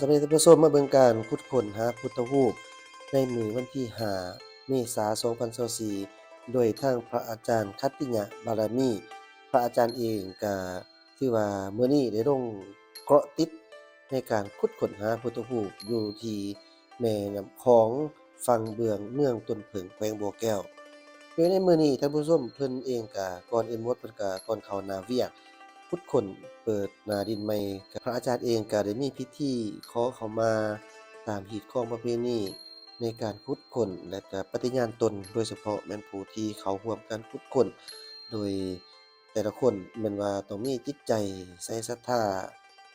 สมัยท่านผู้ชมมาเบิงการขุดค้นหาพุทธรูปในมือวันที่5เมษายน2024โดยทางพระอาจารย์คัตติยะบารมี พระอาจารย์เองก็ถือว่ามื้อนี้ได้ลงเกาะติดในการขุดค้นหาพุทธรูปอยู่ที่แม่น้ำของฝั่งเบืองเมืองต้นเผิงแขวงบัวแก้วโดยในมื้อนี้ท่านผู้ชมเพิ่นเองก็ก่อนอื่นหมดเพิ่นก็ก่อนเขานาเวียก พุทธคนเปิดนาดินใหม่กับพระอาจารย์เองก็ได้มีพิธีขอเขามาตามหีดข้องประเพณีในการพุทธคนและก็ปฏิญาณตนโดยเฉพาะแม่นผู้ที่เขาร่วมกันพุทธคน โดยแต่ละคนแม่นว่าต้องมีจิตใจใส่ศรัทธา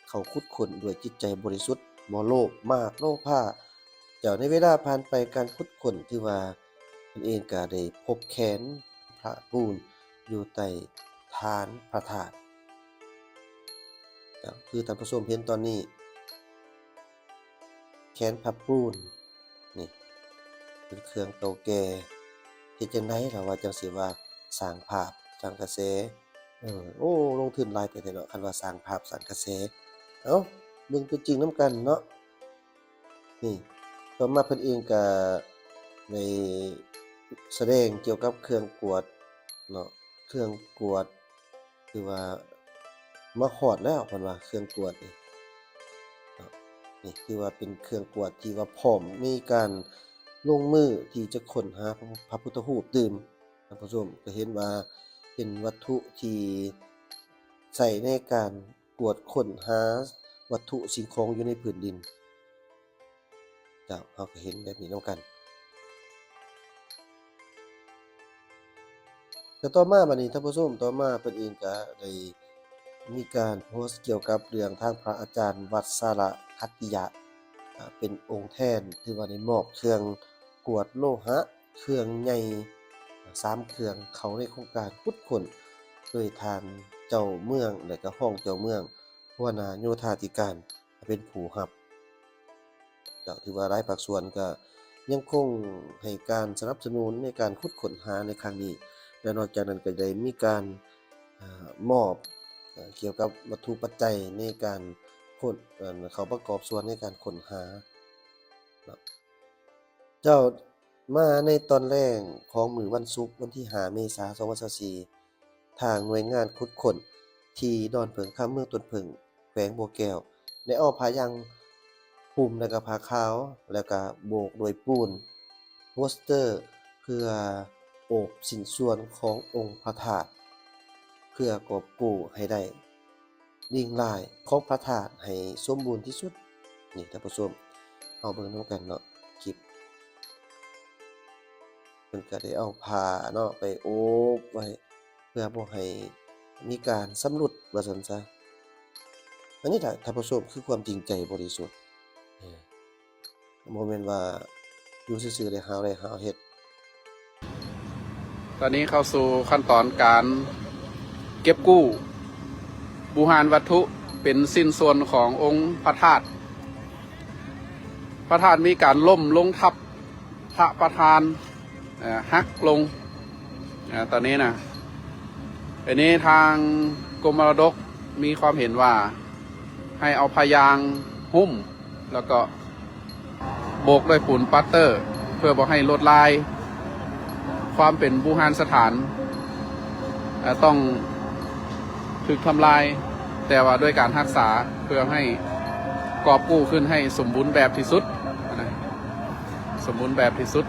เขาคุดคนด้วยจิตใจบริสุทธิ์บ่โลภมากโลภาเจ้าในเวลาผ่านไปการคุดคนถือว่าตนเองก็ได้พบแขนพระปูนอยู่ใต้ฐานพระธาตุ ครับคือท่านผู้ชมเห็นตอนนี้ แขนพับปูนนี่เป็นเครื่องเก่าแก่เฮ็ดจังไดล่ะว่าจังสิว่าสร้างภาพสร้างกระแสเออโอ้ลงทุนหลายแต่เนาะคันว่าสร้างภาพสร้างกระแสเอ้าเบิ่งตัวจริงนํกันเนาะนี่ต่อมาเพิ่นเองก็ได้แสดงเกี่ยวกับเครื่องกวดเนาะเครื่องกวดคือว่า มาฮอดแล้วพิ่นว่าเครื่องกวดนี่นี่คือว่าเป็นเครื่องกวดที่ว่าพร้อมมีการลงมือที่จะค้นหาพระพระพุทธรูปตื่มท่านผู้ชมก็เห็นว่าเป็นวัตถุที่ใช้ในการกวดค้นหาวัตถุสิ่งของอยู่ในพื้นดินเจ้าเราก็เห็นแบบนี้นํกันแต่ต่อมาบัดนี้ท่านผู้ชมต่อมาเพิ่นเองก็ได้ มีการโพสต์เกี่ยวกับเรื่องทางพระอาจารย์วัดสาระคัตติยะ เป็นองค์แทนที่ว่าได้มอบเครื่องกวดโลหะ เครื่องใหญ่สามเครื่องเขาในโครงการพุทธคนโดยทางเจ้าเมืองและก็ห้องเจ้าเมืองหัวหน้าโยธาธิการเป็นผู้รับเจ้าถือว่าหลายภาคส่วนก็ยังคงให้การสนับสนุนในการขุดค้นหาในครั้งนี้ และนอกจากนั้นก็ได้มีการอมอบ เกี่ยวกับวัตถุปัจจัยในการค้นเขาประกอบส่วนในการค้นหา เจ้ามาในตอนแรกของมือวันศุกร์วันที่5เมษายน2024ทางหน่วยงานขุดค้นที่ดอนเผิงคำเมืองต้นเผิงแขวงบัวแก้วได้อาผ้ายังหุ้มแล้วก็ผ้าขาวแล้วก็โบกโดยปูนโปสเตอร์ เพื่อโอบสินส่วนขององค์พระธาตุ พื่อกอบกู้ให้ได้ดิ่งลายของพระธาตุให้สมบูรณ์ที่สุด นี่ท่านผู้ชมเอาเบิ่งนํกันเนาะคลิปเพิ่นก็ได้เอาผ้าเนาะไปโอบไว้เพื่อบ่ให้มีการสำรุดว่าซั่นซะอันนี้ล่ะท่านผู้ชมคือความจริงใจบริสุทธิ์เออบ่แม่นว่าอยู่ซื่อๆได้หาวได้หาวเฮ็ดตอนนี้เข้าสู่ขั้นตอนการ เก็บกู้ บูหานวัตถุเป็นสิ้นส่วนขององค์พระธาตุพระธาตุมีการล่มลงทับพระประธานหักลงอตอนนี้นะอันนี้ทางกรมมรดกมีความเห็นว่าให้เอาพยางหุ้ม แล้วก็โบกด้วยปูนปัตเตอร์ เพื่อบอกให้ลดลาย ความเป็นบูฮานสถาน ต้อง ถูกทำลาย แต่ว่าด้วยการรักษาเพื่อให้กอบกู้ขึ้นให้สมบูรณ์แบบที่สุดนะสมบูรณ์แบบที่สุด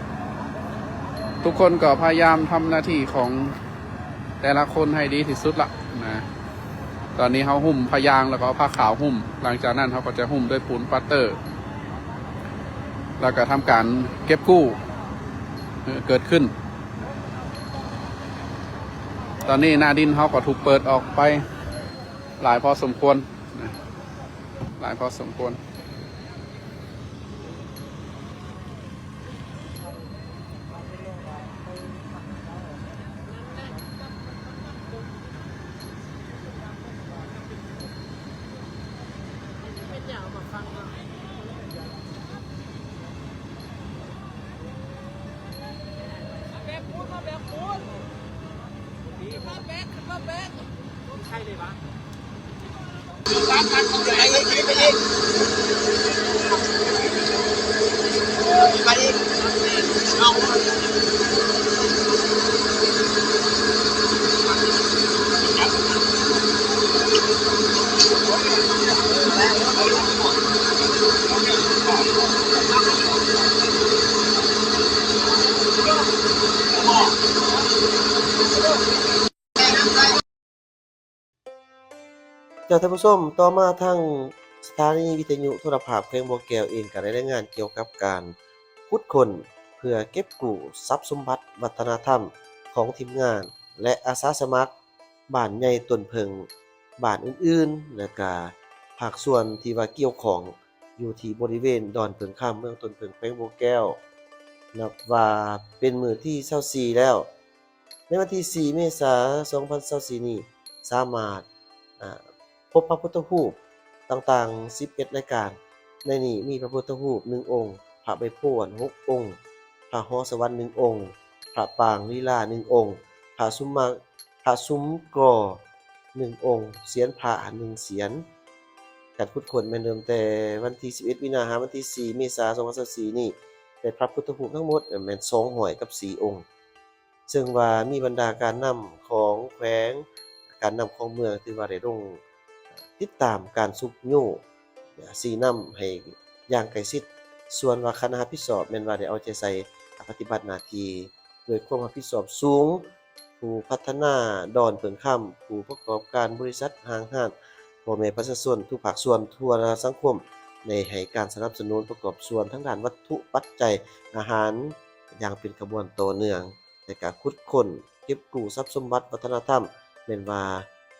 ทุกคนก็พยายามทำหน้าที่ของแต่ละคนให้ดีที่สุดละนะตอนนี้เขาหุ้มพยางแล้วก็เอาผ้าขาวหุ้ม หลังจากนั้นเขาก็จะหุ้มด้วยปูนปัตเตอร์ แล้วก็ทำการเก็บกู้เกิดขึ้น ตอนนี้หน้าดินเขาก็ถูกเปิดออกไป หลายพอสมควร หลายพอสมควรแบ กปูนมาแบกปูนมา แบกขึ้นมากท่านผู้ชมต่อมาทางสถานีวิทยุโทรภาพเพลงบัวแก้วเองก็ได้รายงานเกี่ยวกับการขุดคนเพื่อเก็บกู้ทรัพย์สมบัติวัฒนธรรมของทีมงาน และอาสาสมัครบ้านใหญ่ต้นเพิงบ้านอื่นๆและก็ภาคส่วนที่ว่าเกี่ยวของอยู่ที่บริเวณดอนเพิงค่ำเมืองต้นเพิงแขวงบัวแก้วนับว่าเป็นมือที่24แล้ว ในวันที่ 4 เมษายน 2024นี้สามารถอ่า พบพระพุทธรูปต่างๆ 11 รายการ ในนี้มีพระพุทธรูป1องค์ พระใบโพธิ์6องค์ พระหอสวรรค์1องค์ พระปางลีลา1องค์ พระสุมมาพระซุ้มกรอ1องค์ เสียนพระ1เสียนการขุดค้นแม่นเดิมแต่วันที่ 11มีนาคมวันที่ 4 เมษายน2024นี้ได้พระพุทธรูปทั้งหมดแม่น2หอยกับ4องค์ ซึ่งว่ามีบรรดาการนำของแขวงการนำของเมืองที่ว่าได้ลง ติดตามการสุกโยสีนำให้อย่างใกล้ชิดส่วนว่าคณะรับผิดชอบแม่นว่าได้เอาใจใส่ปฏิบัติหน้าที่ด้วยความรับผิดชอบสูง ผู้พัฒนาดอนเพิงค่ำผู้ประกอบการบริษัทห้างห้านพ่อแม่ประชาชนทุกภาคส่วนทั่วสังคมในให้การสนับสนุนประกอบส่วนทั้งด้านวัตถุปัจจัยอาหารอย่างเป็นกระบวนต่อเนื่องในการขุดค้นเก็บกู้ทรัพย์สมบัติวัฒนธรรมเป็นว่า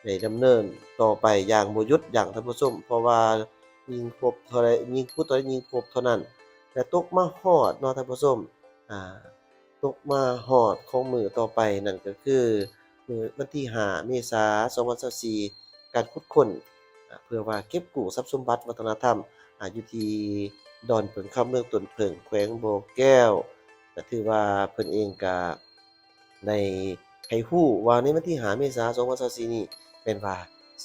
ได้ดำเนินต่อไปอย่างบ่หยุดอย่างท่านผู้ชมเพราะว่ายิงครบเท่าใดยิงผู้ตัวยิงครบเท่านั้น แต่ตกมาฮอดเนาะท่านผู้ชมอ่าตกมาฮอดของมือต่อไปนั่นก็คือมือวันที่5เมษายน2024การขุดค้นเพื่อว่าเก็บกู้ทรัพย์สมบัติวัฒนธรรมอายู่ที่ดอนเผิงคำเมืองตนเผิงแขวงโบแก้วก็ถือว่าเพิ่นเองก็ได้ให้ฮู้ว่าในวันที่5เมษายน2024นี้ เป็นว่า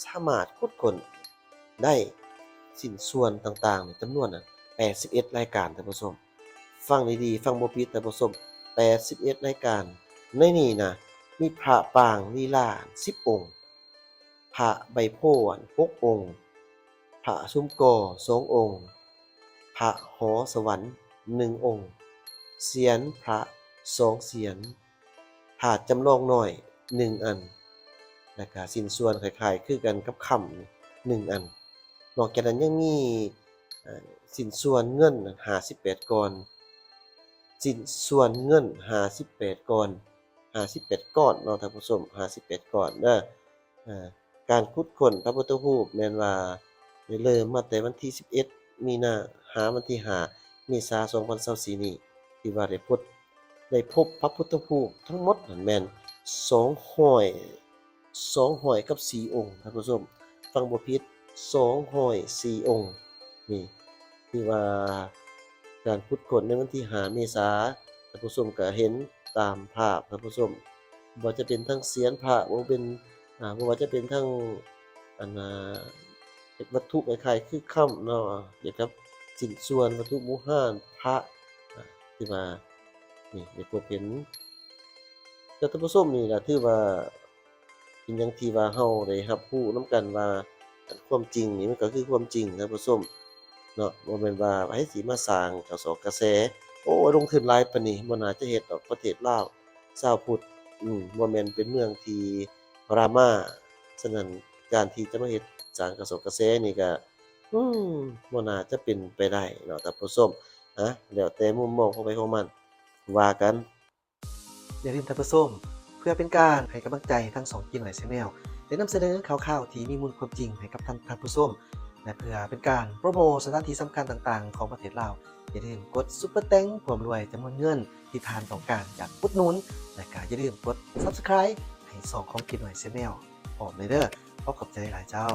สามารถขุดคนได้ชิ้นส่วนต่างๆนี่จำนวนน่ะ81 รายการท่านผู้ชมฟังดีๆฟังบ่ผิดท่านผู้ชม81 รายการ ในนี้นะมีพระปางลีลา10องค์ พระใบโพธิ์6องค์ พระซุ้มกอ2องค์ พระหอสวรรค์1องค์เสียนพระสองเสียนถาดจำลองหน่อยหนึ่งอัน แล้วก็สินส่วนคล้ายๆ คือกันกับคำหนึ่งอัน นอกจากนั้นยังมีสินส่วนเงิน58ก้อน สินส่วนเงิน58ก้อน58ก้อนเนาะท่านผู้ชม58ก้อนเด้อเอ่อการขุดค้นพระพุทธรูปแมนว่าเริ่มมาแต่วันที่11มีนาหาวันที่5เมษายน2024นี้ที่ว่าได้พบได้พบพระพุทธรูปทั้งหมดนั่นแม่น 200 200กับ4องค์ท่านผู้ชมฟังบ่ผิด200 4อยสี่องค์นี่ที่ว่าการขุดค้นในวันที่5เมษาท่านผู้ชมก็เห็นตามภาพท่านผู้ชมบ่ว่าจะเป็นทั้งเสียนพระบ่เป็นอ่าบ่ว่าจะเป็นทั้งอันน่ะเป็นวัตถุคล้ายๆคือค่ำเนาะเกี่ยวกับชิ้นส่วนวัตถุโบราณพระที่ว่านี่ได้พบเห็นแต่ท่านผู้ชมนี่ล่ะถือว่า เป็นยังที่ว่าเฮาได้รับรู้นํกันว่าความจริงนี่มันก็คือความจริงท่านผู้ชมเนาะบ่แม่นว่าไผสิมาสร้างกระสอบกระแส โอ้ลงทุนหลายปานนี้บ่น่าจะเฮ็ดดอกประเทศลาวชาวพุทธอืมบ่แม่นเป็นเมืองที่รามาฉะนั้นการที่จะมาเฮ็ดสร้างกระสอบกระแสนี่ก็อืมบ่น่าจะเป็นไปได้เนาะท่านผู้ชมอะแล้วแต่มุมมองของไปของมันว่ากันอย่าลืมท่านผู้ชม พื่อเป็นการให้กำลังใจทั้งสองกินหน่อยแนลได้นำเสนอข่าวๆที่มีมูลความจริงให้กับท่านท่านผู้ชมและเพื่อเป็นการโปรโมทสถานที่สำคัญต่างๆ ของประเทศลาวอย่าลืมกดซุปเปอร์แตงความรวยจำนวนเงินที่ทานต้องการอยากพุดนุนและก็อย่าลืมกด Subscribe ให้สองของกินหน่อยแนลพร้อมเลยเด้อขอขอบใจหลายเจ้า